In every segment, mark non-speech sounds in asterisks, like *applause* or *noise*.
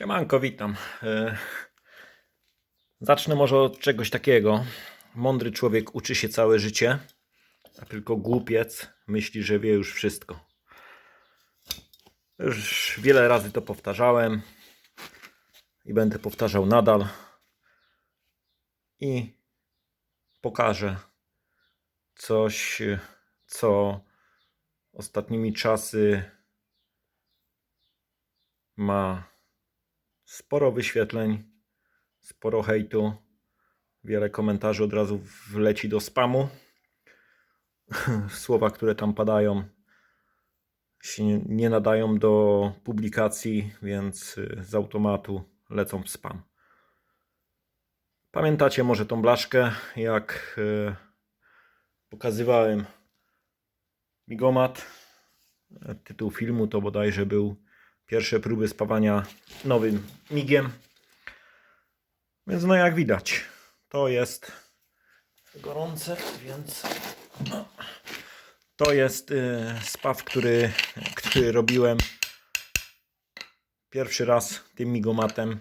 Siemanko, witam. E, Zacznę może od czegoś takiego. Mądry człowiek uczy się całe życie, a tylko głupiec myśli, że wie już wszystko. Już wiele razy to powtarzałem i będę powtarzał nadal. I pokażę coś, co ostatnimi czasy ma sporo wyświetleń, sporo hejtu, wiele komentarzy od razu wleci do spamu. *laughs* Słowa, które tam padają, się nie- nadają do publikacji, więc y, z automatu lecą w spam. Pamiętacie może tą blaszkę, jak y, pokazywałem Migomat. Tytuł filmu to bodajże był Pierwsze próby spawania nowym migiem. Więc no jak widać, to jest gorące, więc to jest y, spaw, który, który robiłem pierwszy raz tym migomatem.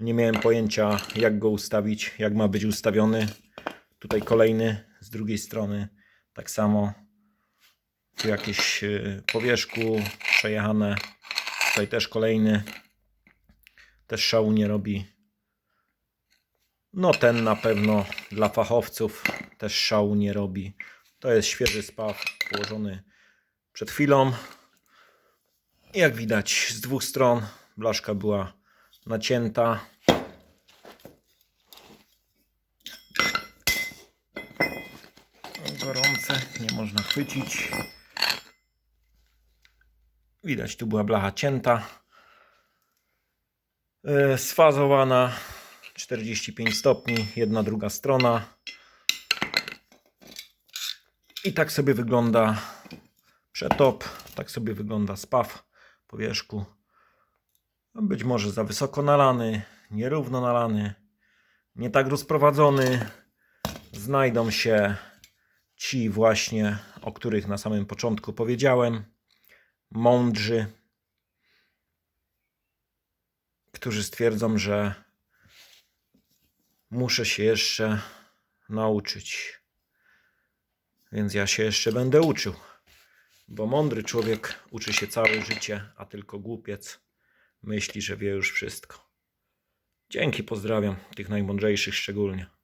Nie miałem pojęcia jak go ustawić, jak ma być ustawiony. Tutaj kolejny z drugiej strony tak samo. Tu jakieś y, po wierzchu przejechane. Tutaj też kolejny. Też szału nie robi. No ten na pewno dla fachowców też szału nie robi. To jest świeży spaw położony przed chwilą. Jak widać z dwóch stron blaszka była nacięta. Gorące, nie można chwycić. Widać, tu była blacha cięta. E, Sfazowana 45 stopni, jedna, druga strona. I tak sobie wygląda przetop, tak sobie wygląda spaw po wierzchu. Być może za wysoko nalany, nierówno nalany, nie tak rozprowadzony. Znajdą się ci właśnie, o których na samym początku powiedziałem mądrzy, którzy stwierdzą, że muszę się jeszcze nauczyć. Więc ja się jeszcze będę uczył. Bo mądry człowiek uczy się całe życie, a tylko głupiec myśli, że wie już wszystko. Dzięki, pozdrawiam tych najmądrzejszych szczególnie.